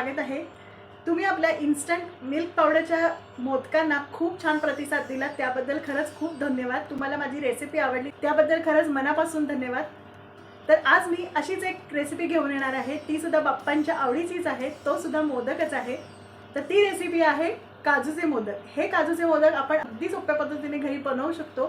स्वागत आहे. तुम्ही आपल्या इन्स्टंट मिल्क पावडरच्या मोदकांना खूप छान प्रतिसाद दिला त्याबद्दल खरंच खूप धन्यवाद. तुम्हाला माझी रेसिपी आवडली त्याबद्दल खरंच मनापासून धन्यवाद. तर आज मी अशीच एक रेसिपी घेऊन येणार आहे. ती सुद्धा बाप्पांच्या आवडीचीच आहे. तो सुद्धा मोदकच आहे. तर ती रेसिपी आहे काजूचे मोदक. हे काजूचे मोदक आपण अगदी सोप्या पद्धतीने घरी बनवू शकतो.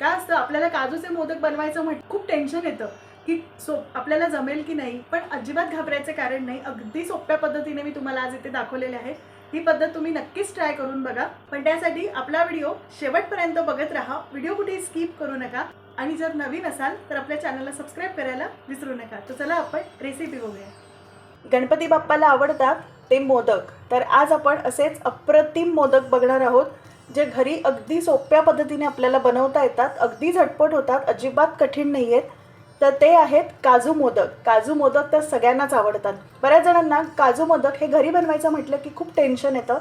काय असतं? आपल्याला काजूचे मोदक बनवायचं म्हण खूप टेन्शन येतं. की सो आपल्याला जमेल की नाही पण अजिबात घाबरायचं कारण नाही. अगदी सोप्या पद्धतीने मी तुम्हाला आज इथे दाखवलेले आहे. ही पद्धत तुम्ही नक्कीच ट्राय करून बघा. पण त्यासाठी आपला व्हिडिओ शेवटपर्यंत बघत राहा. व्हिडिओ कुठेही स्किप करू नका. आणि जर नवीन असाल तर आपल्या चॅनलला सबस्क्राईब करायला विसरू नका. तर चला आपण रेसिपी बघूया. गणपती बाप्पाला आवडतात ते मोदक. तर आज आपण असेच अप्रतिम मोदक बघणार आहोत जे घरी अगदी सोप्या पद्धतीने आपल्याला बनवता येतात अगदी झटपट होतात अजिबात कठीण नाही आहेत तर ते आहेत काजू मोदक. काजू मोदक तर सगळ्यांनाच आवडतात. बऱ्याच जणांना काजू मोदक हे घरी बनवायचं म्हटलं की खूप टेन्शन येतं.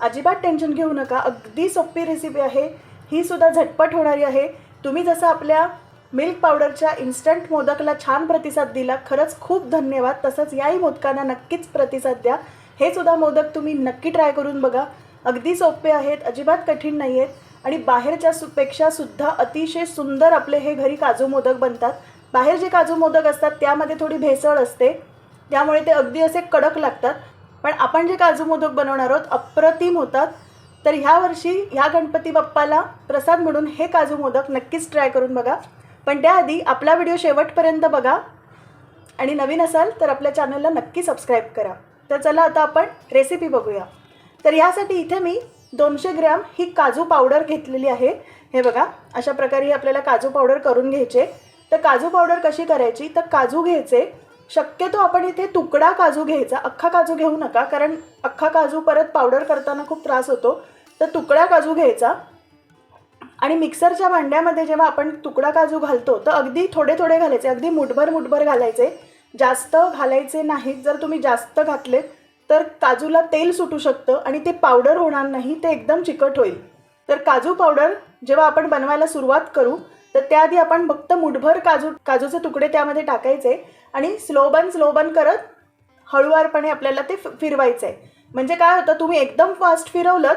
अजिबात टेन्शन घेऊ नका. अगदी सोपी रेसिपी आहे. ही सुद्धा झटपट होणारी आहे. तुम्ही जसं आपल्या मिल्क पावडरच्या इन्स्टंट मोदकला छान प्रतिसाद दिला खरंच खूप धन्यवाद. तसंच याही मोदकांना नक्कीच प्रतिसाद द्या. हे सुद्धा मोदक तुम्ही नक्की ट्राय करून बघा. अगदी सोपे आहेत अजिबात कठीण नाही आहेत आणि बाहेरच्या सु पेक्षा सुद्धा अतिशय सुंदर आपले हे घरी काजू मोदक बनतात. बाहेर जे काजू मोदक असतात त्यामध्ये थोडी भेसळ असते. त्यामुळे ते अगदी असे कडक लागतात. पण आपण जे काजू मोदक बनवणार आहोत अप्रतिम होतात. तर ह्या वर्षी ह्या गणपती बाप्पाला प्रसाद म्हणून हे काजू मोदक नक्कीच ट्राय करून बघा. पण त्याआधी आपला व्हिडिओ शेवटपर्यंत बघा. आणि नवीन असाल तर आपल्या चॅनलला नक्की सबस्क्राईब करा. तर चला आता आपण रेसिपी बघूया. तर ह्यासाठी इथे मी दोनशे ग्रॅम ही काजू पावडर घेतलेली आहे. हे बघा अशा प्रकारे ही आपल्याला काजू पावडर करून घ्यायचे. तर काजू पावडर कशी करायची? तर काजू घ्यायचे. शक्यतो आपण इथे तुकडा काजू घ्यायचा. अख्खा काजू घेऊ नका कारण अख्खा काजू परत पावडर करताना खूप त्रास होतो. तर तुकडा काजू घ्यायचा. आणि मिक्सरच्या भांड्यामध्ये जेव्हा आपण तुकडा काजू घालतो तर अगदी थोडे थोडे घालायचे. अगदी मुठभर मुठभर घालायचे. जास्त घालायचे नाहीत. जर तुम्ही जास्त घातलेत तर काजूला तेल सुटू शकतं आणि ते पावडर होणार नाही. ते एकदम चिकट होईल. तर काजू पावडर जेव्हा आपण बनवायला सुरुवात करू तर त्याआधी आपण फक्त मुठभर काजू काजूचे तुकडे त्यामध्ये टाकायचे आणि स्लोबन स्लोबन करत हळूवारपणे आपल्याला ते फिरवायचं आहे म्हणजे काय होतं तुम्ही एकदम फास्ट फिरवलं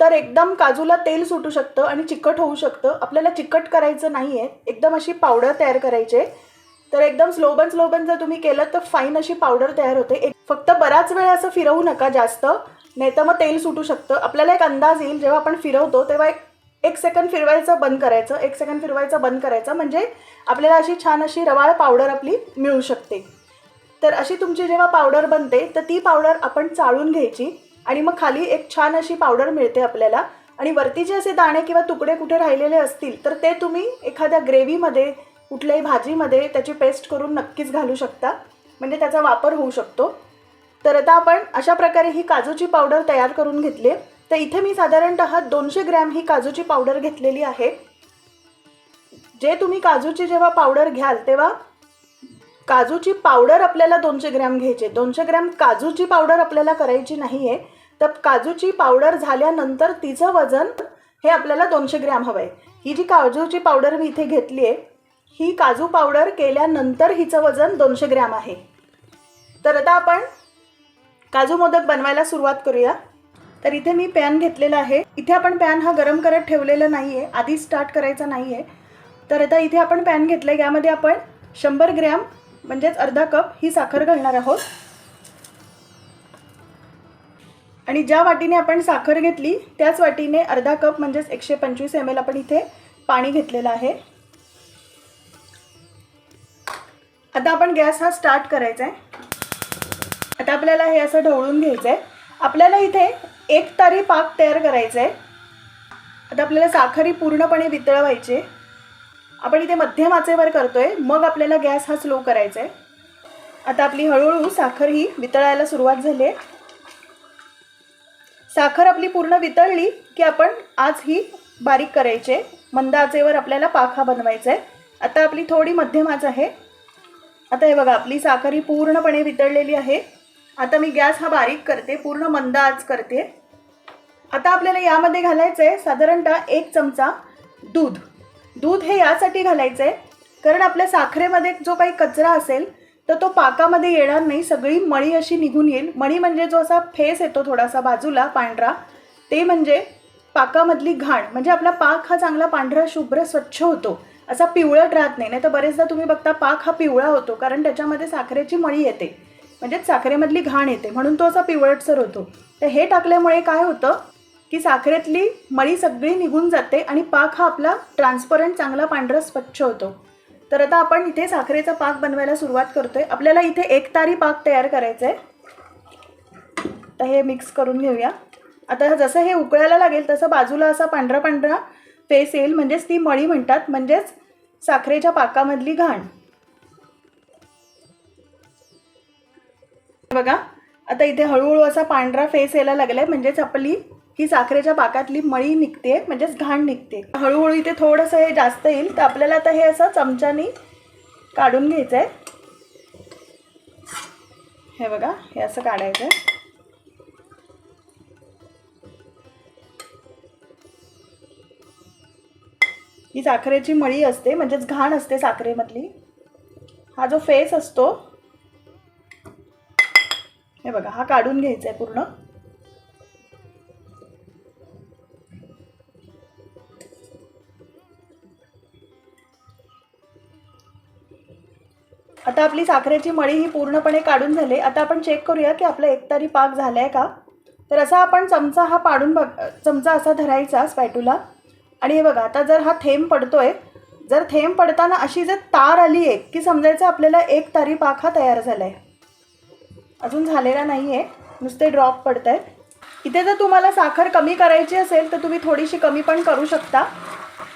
तर एकदम काजूला तेल सुटू शकतं आणि चिकट होऊ शकतं. आपल्याला चिकट करायचं नाही आहे एकदम अशी पावडर तयार करायची. आहे तर एकदम स्लोबन स्लोबन जर तुम्ही केलं तर फाईन अशी पावडर तयार होते. एक फक्त बराच वेळ असं फिरवू नका जास्त नाही तर मग तेल सुटू शकतं. आपल्याला एक अंदाज येईल जेव्हा आपण फिरवतो तेव्हा एक एक सेकंड फिरवायचं बंद करायचं एक सेकंड फिरवायचं बंद करायचं म्हणजे आपल्याला अशी छान अशी रवाळ पावडर आपली मिळू शकते. तर अशी तुमची जेव्हा पावडर बनते तर ती पावडर आपण चाळून घ्यायची आणि मग खाली एक छान अशी पावडर मिळते आपल्याला. आणि वरती जे असे दाणे किंवा तुकडे कुठे राहिलेले असतील तर ते तुम्ही एखाद्या ग्रेव्हीमध्ये कुठल्याही भाजीमध्ये त्याची पेस्ट करून नक्कीच घालू शकता. म्हणजे त्याचा वापर होऊ शकतो. तर आता आपण अशा प्रकारे ही काजूची पावडर तयार करून घेतली आहे. तर इथे मी साधारणतः दोनशे ग्रॅम ही काजूची पावडर घेतलेली आहे. जे तुम्ही काजूची जेव्हा पावडर घ्याल तेव्हा काजूची पावडर आपल्याला दोनशे ग्रॅम घ्यायची दोनशे ग्रॅम काजूची पावडर आपल्याला करायची नाही आहे तर काजूची पावडर झाल्यानंतर तिचं वजन हे आपल्याला दोनशे ग्रॅम हवं आहे ही जी काजूची पावडर मी इथे घेतली आहे ही काजू पावडर केल्यानंतर हिचं वजन दोनशे ग्रॅम आहे. तर आता आपण काजू मोदक बनवायला सुरुवात करूया. तर इथे मी पॅन घेतलेला आहे. इथे आपण पॅन हा गरम करत ठेवलेला नाही आहे आधी स्टार्ट करायचा नाही आहे तर आता इथे आपण पॅन घेतलं आहे यामध्ये आपण शंभर ग्रॅम म्हणजेच अर्धा कप ही साखर घालणार आहोत. आणि ज्या वाटीने आपण साखर घेतली त्याच वाटीने अर्धा कप म्हणजेच एकशे पंचवीस एम एल आपण इथे पाणी घेतलेलं आहे. आता आपण गॅस हा स्टार्ट करायचा आहे आता आपल्याला हे असं ढवळून घ्यायचं आहे आपल्याला इथे एक तारी पाक तयार करायचा आहे आता आपल्याला साखरी पूर्णपणे वितळवायची आपण इथे मध्यम आचेवर करतोय मग आपल्याला गॅस हा स्लो करायचा आहे आता आपली हळूहळू साखर ही वितळायला सुरुवात झाली आहे. साखर आपली पूर्ण वितळली की आपण आज ही बारीक करायची आहे. मंद आचेवर आपल्याला पाक हा बनवायचा आहे आता आपली थोडी मध्यम आच आहे. आता हे बघा आपली साखर ही पूर्णपणे वितळलेली आहे. आता मी गॅस हा बारीक करते पूर्ण मंद आच करते. आता आपल्याला यामध्ये घालायचं आहे साधारणतः एक चमचा दूध. दूध हे यासाठी घालायचं आहे कारण आपल्या साखरेमध्ये जो काही कचरा असेल तर तो पाकामध्ये येणार नाही. सगळी मळी अशी निघून येईल. मळी म्हणजे जो असा फेस येतो थोडासा बाजूला पांढरा ते म्हणजे पाकामधली घाण. म्हणजे आपला पाक हा चांगला पांढरा शुभ्र स्वच्छ होतो. असा पिवळट राहत नाही. नाही तर बरेचदा तुम्ही बघता पाक हा पिवळा होतो कारण त्याच्यामध्ये साखरेची मळी येते. म्हणजेच साखरेमधली घाण येते. म्हणून तो असा पिवळटसर होतो. तर हे टाकल्यामुळे काय होतं? की साखरेतली मळी सगळी निघून जाते आणि पाक हा आपला ट्रान्सपरंट चांगला पांढरा स्वच्छ होतो. तर आता आपण इथे साखरेचा पाक बनवायला सुरुवात करतोय. आपल्याला इथे एक तारी पाक तयार करायचा आहे तर हे मिक्स करून घेऊया. आता जसं हे उकळायला लागेल तसं बाजूला असा पांढरा पांढरा फेस येईल. म्हणजेच ती मळी म्हणतात. म्हणजेच साखरेच्या पाकामधली घाण. बघा आता इथे हळूहळू असा पांढरा फेस यायला लागलाय. म्हणजेच आपली ही साखरेच्या पाकातली मळी निघते म्हणजेच घाण निघते. हळूहळू इथे थोडंसं हे जास्त येईल तर आपल्याला आता हे असं चमच्यानी काढून घ्यायचं आहे हे बघा हे असं काढायचं आहे ही साखरेची मळी असते म्हणजेच घाण असते साखरेमधली. हा जो फेस असतो हे बघा हा काढून घ्यायचा आहे पूर्ण. आता आपली साखरेची मळी ही पूर्णपणे काढून झाली. आता आपण चेक करूया की आपला एकतारी पाक झाला आहे का? तर असा आपण चमचा हा पाडून बघ चमचा असा धरायचा स्पॅटूला आणि हे बघा आता जर हा थेंब पडतो आहे जर थेंब पडताना अशी जर तार आली आहे की समजायचं आपल्याला एक तारी पाक हा तयार झाला आहे अजून झालेला नाही आहे नुसते ड्रॉप पडत आहेत इथे जर तुम्हाला साखर कमी करायची असेल तर तुम्ही थोडीशी कमी पण करू शकता.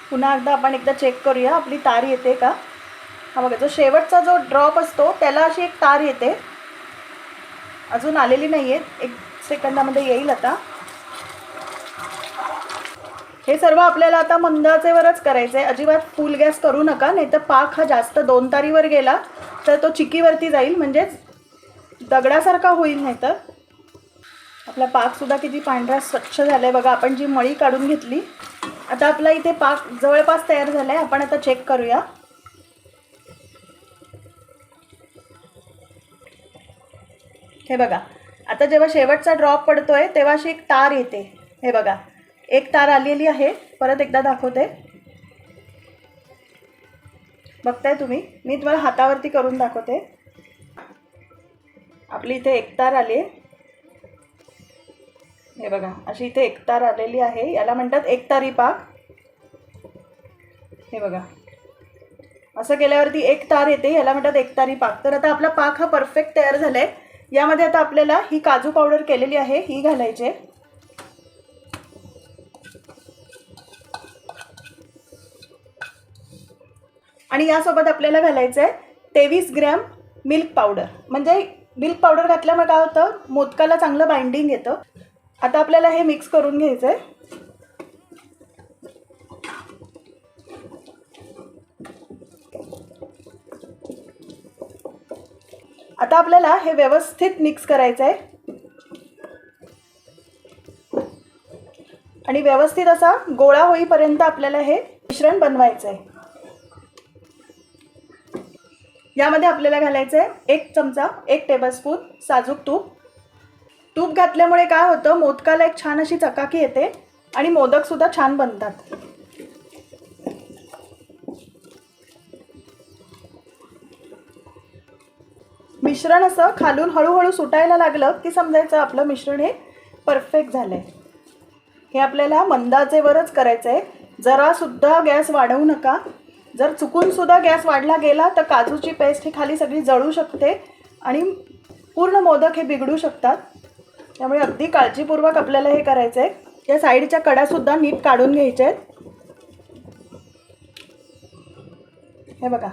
पुन्हा एकदा आपण एकदा चेक करूया आपली तार येते का? हा बघा जो शेवटचा जो ड्रॉप असतो त्याला अशी एक तार येते. अजून आलेली नाही आहे एक सेकंदामध्ये येईल आता. हे सर्व आपल्याला आता मंदाचेवरच करायचं आहे अजिबात फुल गॅस करू नका नाही तर पाक हा जास्त दोन तारीवर गेला तर तो चिकीवरती जाईल. म्हणजेच दगडासारखा होईल नाही तर आपला पाकसुद्धा किती पांढरा स्वच्छ झाला आहे बघा. आपण जी मळी काढून घेतली आता आपला इथे पाक जवळपास तयार झाला आहे आपण आता चेक करूया. हे बघा. आता जेव्हा शेवटचा ड्रॉप पडतोय तेव्हा अशी एक तार येते. हे बघा. एक तार आलेली आहे. परत एकदा दाखवते. बघताय तुम्ही? मी तुम्हाला हातावरती करून दाखवते. आपली इथे एक तार आली हे बघा. अशी इथे एक तार आलेली आहे. याला म्हणतात एक तारी पाक. हे बघा. असं केल्यावरती एक तार येते. याला म्हणतात एक तारी पाक. तर आता आपला पाक हा परफेक्ट तयार झाला आहे यामध्ये आता आपल्याला ही काजू पावडर केलेली आहे ही घालायची आहे. आणि यासोबत आपल्याला घालायचं आहे तेवीस ग्रॅम मिल्क पावडर म्हणजे मिल्क पावडर घातल्यामुळे काय होतं? मोदकाला चांगलं बाइंडिंग येतं. आता आपल्याला हे मिक्स करून घ्यायचं आहे आता आपल्याला हे व्यवस्थित मिक्स करायचं आहे आणि व्यवस्थित असा गोळा होईपर्यंत आपल्याला हे मिश्रण बनवायचं आहे यामध्ये आपल्याला घालायचं आहे एक चमचा एक टेबलस्पून साजूक तूप. तूप घातल्यामुळे काय होतं? मोदकाला एक छान अशी चकाकी येते आणि मोदकसुद्धा छान बनतात. मिश्रण असं खालून हळूहळू सुटायला लागलं की समजायचं आपलं मिश्रण हे परफेक्ट झालं आहे हे आपल्याला मंदाचेवरच करायचं आहे जरासुद्धा गॅस वाढवू नका. जर चुकूनसुद्धा गॅस वाढला गेला तर काजूची पेस्ट ही खाली सगळी जळू शकते आणि पूर्ण मोदक हे बिघडू शकतात. त्यामुळे अगदी काळजीपूर्वक आपल्याला हे करायचं आहे या साईडच्या कड्यासुद्धा नीट काढून घ्यायच्या आहेत हे बघा.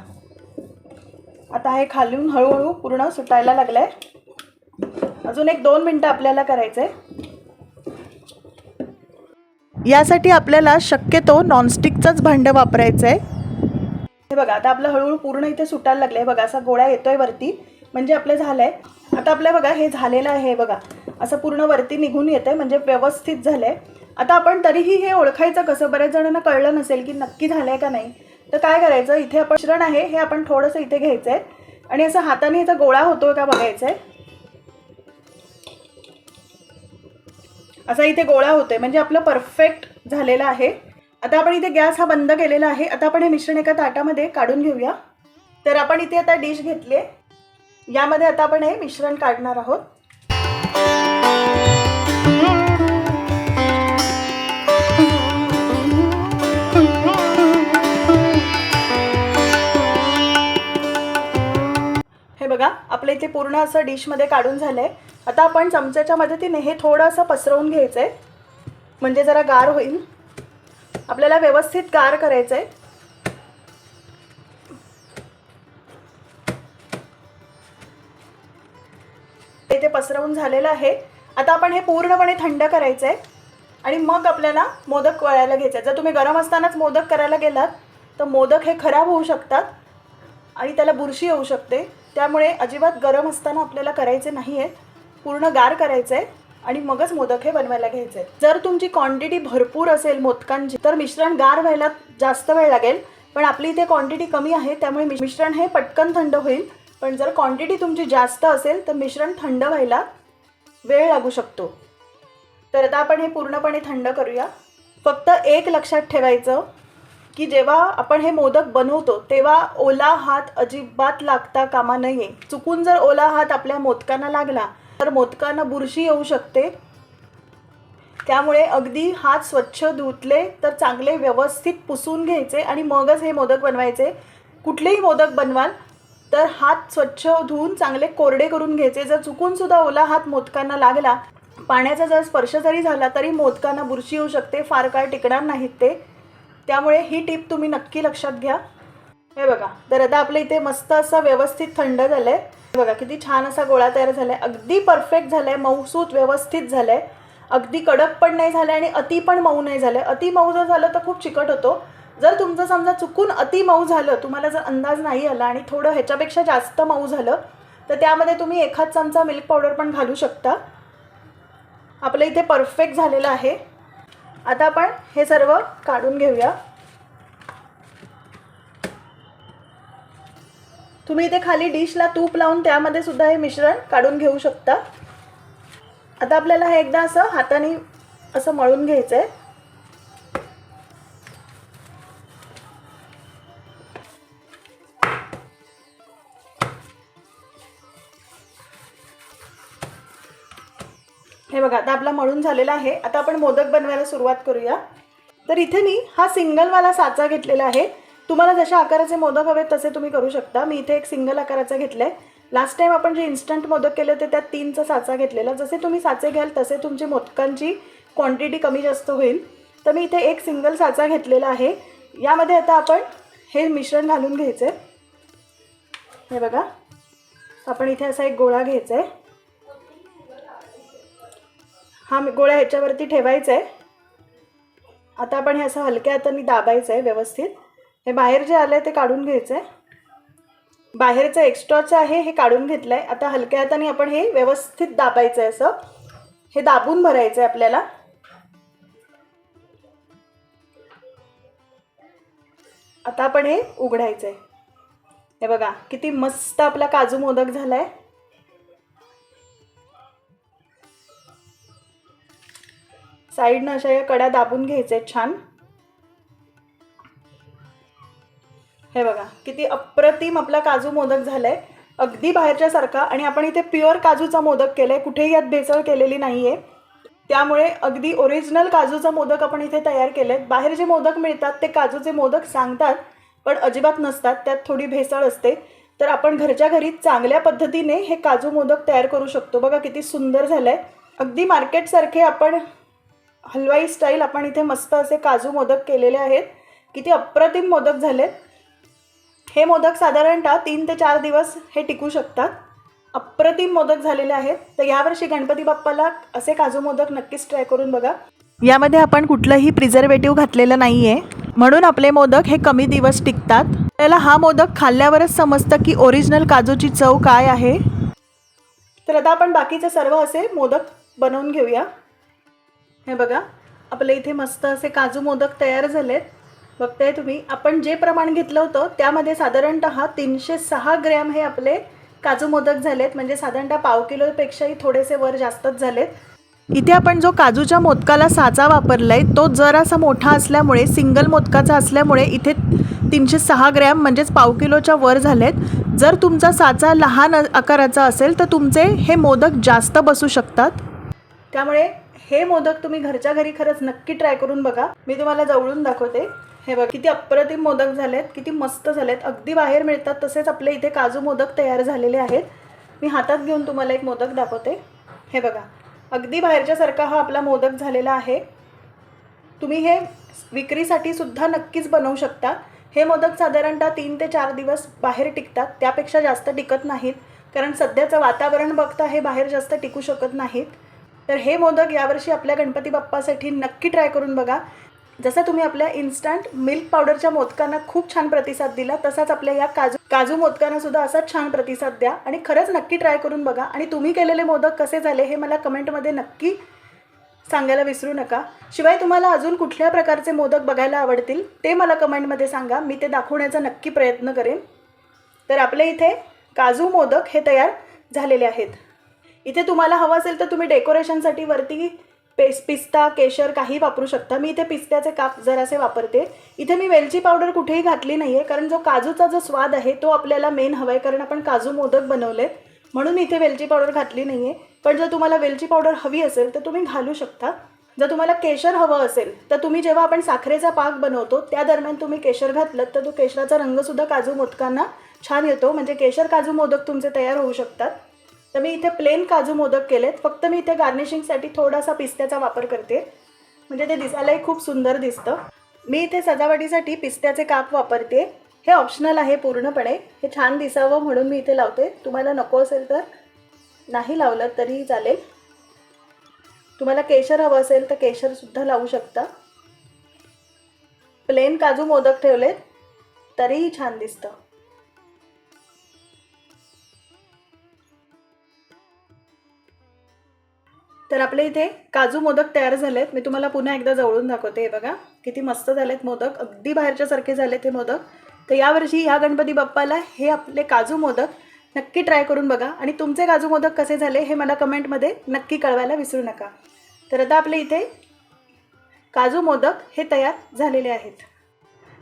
आता हे खालून हळूहळू पूर्ण सुटायला लागलं आहे अजून एक दोन मिनटं आपल्याला करायचं आहे यासाठी आपल्याला शक्यतो नॉनस्टिकचंच भांडं वापरायचं आहे हे बघा आता आपलं हळूहळू पूर्ण इथे सुटायला लागलं आहे बघा असा गोळा येतोय वरती. म्हणजे आपलं झालं आहे आता आपलं बघा हे झालेलं आहे बघा. असं पूर्ण वरती निघून येतं आहे म्हणजे व्यवस्थित झालं आहे आता आपण तरीही हे ओळखायचं कसं? बऱ्याच जणांना कळलं नसेल की नक्की झालं आहे का नाही. तर काय करायचं इथे आपण मिश्रण आहे हे आपण थोडंसं इथे घ्यायचं आहे आणि असं हाताने याचा गोळा होतो का बघायचा आहे असा इथे गोळा होतोय म्हणजे आपलं परफेक्ट झालेलं आहे. आता आपण इथे गॅस हा बंद केलेला आहे. आता आपण हे मिश्रण एका ताटामध्ये काढून घेऊया. तर आपण इथे आता डिश घेतली आहे यामध्ये आता आपण हे मिश्रण काढणार आहोत. बघा आपल्या इथे पूर्ण असं डिशमध्ये काढून झालं आहे आता आपण चमच्याच्या मदतीने हे थोडं असं पसरवून घ्यायचं आहे म्हणजे जरा गार होईल. आपल्याला व्यवस्थित गार करायचं आहे इथे पसरवून झालेलं आहे. आता आपण हे पूर्णपणे थंड करायचं आहे आणि मग आपल्याला मोदक वळायला घ्यायचं आहे जर तुम्ही गरम असतानाच मोदक करायला गेलात तर मोदक हे खराब होऊ शकतात. आणि त्याला बुरशी येऊ शकते. त्यामुळे अजिबात गरम असताना आपल्याला करायचे नाही आहेत पूर्ण गार करायचं आहे आणि मगच मोदक हे बनवायला घ्यायचे आहेत जर तुमची क्वांटिटी भरपूर असेल मोदकांची तर मिश्रण गार व्हायला जास्त वेळ लागेल. पण आपली इथे क्वांटिटी कमी आहे त्यामुळे मिश्रण हे पटकन थंड होईल. पण जर क्वांटिटी तुमची जास्त असेल तर मिश्रण थंड व्हायला वेळ लागू शकतो. तर आता आपण हे पूर्णपणे थंड करूया. फक्त एक लक्षात ठेवायचं. की जेव्हा आपण हे मोदक बनवतो तेव्हा ओला हात अजिबात लागता कामा नये. चुकून जर ओला हात आपल्या मोदकांना लागला तर मोदकांना बुरशी येऊ शकते. त्यामुळे अगदी हात स्वच्छ धुतले तर चांगले व्यवस्थित पुसून घ्यायचे आणि मगच हे मोदक बनवायचे. कुठलेही मोदक बनवाल तर हात स्वच्छ धुवून चांगले कोरडे करून घ्यायचे. जर चुकून सुद्धा ओला हात मोदकांना लागला पाण्याचा जर स्पर्श जरी झाला तरी मोदकांना बुरशी येऊ शकते. फार काळ टिकणार नाहीत ते. त्यामुळे ही टिप तुम्ही नक्की लक्षात घ्या. हे बघा तर आता आपल्या इथे मस्त असं व्यवस्थित थंड झालं आहे बघा किती छान असा गोळा तयार झाला आहे अगदी परफेक्ट झालं आहे मऊसूत व्यवस्थित झालं आहे अगदी कडक पण नाही झालं आणि अति पण मऊ नाही झालं अति मऊ जर झालं तर खूप चिकट होतो. जर तुमचं समजा चुकून अति मऊ झालं तुम्हाला जर अंदाज नाही आला आणि थोडं ह्याच्यापेक्षा जास्त मऊ झालं तर त्यामध्ये तुम्ही एखाद चमचा मिल्क पावडर पण घालू शकता. आपलं इथे परफेक्ट झालेलं आहे. आता आपण हे सर्व काढून घेऊया. तुम्ही इथे खाली डिशला तूप लावून त्यामध्ये सुद्धा हे मिश्रण काढून घेऊ शकता. आता आपल्याला हे एकदा असं हाताने असं मळून घ्यायचं आहे बघा आता आपला मळून झालेला आहे. आता आपण मोदक बनवायला सुरुवात करूया. तर इथे मी हा सिंगलवाला साचा घेतलेला आहे. तुम्हाला जशा आकाराचे मोदक हवेत तसे तुम्ही करू शकता. मी इथे एक सिंगल आकाराचा घेतला आहे लास्ट टाईम आपण जे इन्स्टंट मोदक केले होते त्यात तीनचा साचा घेतलेला. जसे तुम्ही साचे घ्याल तसे तुमची मोदकांची क्वांटिटी कमी जास्त होईल. तर मी इथे एक सिंगल साचा घेतलेला आहे. यामध्ये आता आपण हे मिश्रण घालून घ्यायचं आहे हे बघा. आपण इथे असा एक गोळा घ्यायचा आहे हा मी ह्याच्यावरती ठेवायचा आहे आता आपण हे असं हलक्या हाताने दाबायचं आहे व्यवस्थित. हे बाहेर जे आलं आहे ते काढून घ्यायचं आहे बाहेरचं एक्स्ट्राचं आहे हे काढून घेतलं आहे आता हलक्या हाताने आपण हे व्यवस्थित दाबायचं आहे असं. हे दाबून भरायचं आहे आपल्याला. आता आपण हे उघडायचं आहे हे बघा किती मस्त आपला काजू मोदक झाला आहे साईडनं अशा या कडा दाबून घ्यायचे आहेत छान. हे बघा किती अप्रतिम आपला काजू मोदक झालाय. अगदी बाहेरच्यासारखा आणि आपण इथे प्युअर काजूचा मोदक केलाय कुठेही यात भेसळ केलेली नाही आहे त्यामुळे अगदी ओरिजिनल काजूचा मोदक आपण इथे तयार केले बाहेर जे मोदक मिळतात ते काजूचे मोदक सांगतात पण अजिबात नसतात त्यात थोडी भेसळ असते. तर आपण घरच्या घरी चांगल्या पद्धतीने हे काजू मोदक तयार करू शकतो. बघा किती सुंदर झालं आहे अगदी मार्केटसारखे आपण हलवाई स्टाईल आपण इथे मस्त असे काजू मोदक केलेले आहेत. किती अप्रतिम मोदक झालेत. हे मोदक साधारणतः तीन ते चार दिवस हे टिकू शकतात. अप्रतिम मोदक झालेले आहेत. तर यावर्षी गणपती बाप्पाला असे काजू मोदक नक्कीच ट्राय करून बघा. यामध्ये आपण कुठलंही प्रिझर्वेटिव्ह घातलेलं नाही आहे म्हणून आपले मोदक हे कमी दिवस टिकतात. त्याला हा मोदक खाल्ल्यावरच समजतं की ओरिजिनल काजूची चव काय आहे. तर आता आपण बाकीचे सर्व असे मोदक बनवून घेऊया. हे बघा आपल्या इथे मस्त असे काजू मोदक तयार झालेत. बघताय तुम्ही आपण जे प्रमाण घेतलं होतं त्यामध्ये साधारणत तीनशे सहा ग्रॅम हे आपले काजू मोदक झालेत. म्हणजे साधारणतः पाव किलोपेक्षाही थोडेसे वर जास्तच झालेत. इथे आपण जो काजूच्या मोदकाला साचा वापरलाय तो जरासा मोठा असल्यामुळे सिंगल मोदकाचा असल्यामुळे इथे तीनशे सहा ग्रॅम म्हणजेच पाव किलोच्या वर झालेत. जर तुमचा साचा लहान आकाराचा असेल तर तुमचे हे मोदक जास्त बसू शकतात. त्यामुळे हे मोदक तुम्ही घरच्या घरी खरंच नक्की ट्राय करून बघा. मी तुम्हाला जवळून दाखवते. हे बघा किती अप्रतिम मोदक झालेत किती मस्त झालेत. अगदी बाहेर मिळतात तसेच आपले इथे काजू मोदक तयार झालेले आहेत. मी हातात घेऊन तुम्हाला एक मोदक दाखवते. हे बघा अगदी बाहेरच्यासारखा हा आपला मोदक झालेला आहे. तुम्ही हे विक्रीसाठी सुद्धा नक्कीच बनवू शकता. हे मोदक साधारणतः तीन ते चार दिवस बाहेर टिकतात त्यापेक्षा जास्त टिकत नाहीत. कारण सध्याचं वातावरण बघता हे बाहेर जास्त टिकू शकत नाहीत. तर हे मोदक यावर्षी आपल्या गणपती बाप्पासाठी नक्की ट्राय करून बघा. जसं तुम्ही आपल्या इन्स्टंट मिल्क पावडरच्या मोदकांना खूप छान प्रतिसाद दिला तसाच आपल्या या काजू काजू मोदकांना सुद्धा असाच छान प्रतिसाद द्या. आणि खरंच नक्की ट्राय करून बघा. आणि तुम्ही केलेले मोदक कसे झाले हे मला कमेंटमध्ये नक्की सांगायला विसरू नका. शिवाय तुम्हाला अजून कुठल्या प्रकारचे मोदक बघायला आवडतील ते मला कमेंटमध्ये सांगा. मी ते दाखवण्याचा नक्की प्रयत्न करेन. तर आपल्या इथे काजू मोदक हे तयार झालेले आहेत. इथे तुम्हाला हवं असेल तर तुम्ही डेकोरेशनसाठी वरती पेस पिस्ता केशर काही वापरू शकता. मी इथे पिस्त्याचे काप जरासे वापरते. इथे मी वेलची पावडर कुठेही घातली नाही आहे कारण जो काजूचा जो स्वाद आहे तो आपल्याला मेन हवा आहे कारण आपण काजू मोदक बनवले म्हणून मी इथे वेलची पावडर घातली नाही आहे पण जर तुम्हाला वेलची पावडर हवी असेल तर तुम्ही घालू शकता. जर तुम्हाला केशर हवं असेल तर तुम्ही जेव्हा आपण साखरेचा पाक बनवतो त्या दरम्यान तुम्ही केशर घातलं तर तो केशराचा रंगसुद्धा काजू मोदकांना छान येतो. म्हणजे केशर काजू मोदक तुमचे तयार होऊ शकतात. तर मी इथे प्लेन काजू मोदक केलेत. फक्त मी इथे गार्निशिंगसाठी थोडासा पिस्त्याचा वापर करते. म्हणजे ते दिसायलाही खूप सुंदर दिसतं. मी इथे सजावटीसाठी पिस्त्याचे काप वापरते. हे ऑप्शनल आहे पूर्णपणे. हे छान दिसावं म्हणून मी इथे लावते. तुम्हाला नको असेल तर नाही लावलं तरीही चालेल. तुम्हाला केशर हवं असेल तर केशरसुद्धा लावू शकता. प्लेन काजू मोदक ठेवलेत. तरीही छान दिसतं. तर आपल्या इथे काजू मोदक तयार झालेत. मी तुम्हाला पुन्हा एकदा जवळून दाखवते. हे बघा किती मस्त झालेत मोदक. अगदी बाहेरच्यासारखे झालेत हे मोदक. तर यावर्षी ह्या गणपती बाप्पाला हे आपले काजू मोदक नक्की ट्राय करून बघा. आणि तुमचे काजू मोदक कसे झाले हे मला कमेंटमध्ये नक्की कळवायला विसरू नका. तर आता आपल्या इथे काजू मोदक हे तयार झालेले आहेत.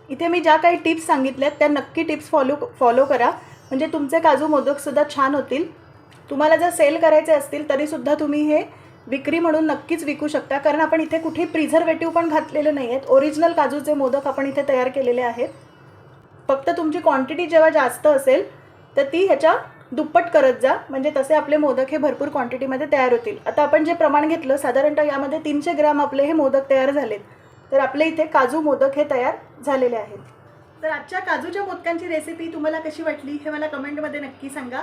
इथे मी ज्या काही टिप्स सांगितल्यात त्या नक्की टिप्स फॉलो फॉलो करा. म्हणजे तुमचे काजू मोदकसुद्धा छान होतील. तुम्हाला जर सेल करायचे असतील तरीसुद्धा तुम्ही हे विक्री म्हणून नक्कीच विकू शकता. कारण आपण इथे कुठेही प्रिझर्वेटिव्ह पण घातलेले नाही आहेत ओरिजिनल काजूचे मोदक आपण इथे तयार केलेले आहेत. फक्त तुमची क्वांटिटी जेव्हा जास्त असेल तर ती ह्याच्या दुप्पट करत जा. म्हणजे तसे आपले मोदक हे भरपूर क्वांटिटीमध्ये तयार होतील. आता आपण जे प्रमाण घेतलं साधारणतः यामध्ये तीनशे ग्रॅम आपले हे मोदक तयार झालेत. तर आपले इथे काजू मोदक हे तयार झालेले आहेत. तर आजच्या काजूच्या मोदकांची रेसिपी तुम्हाला कशी वाटली हे मला कमेंटमध्ये नक्की सांगा.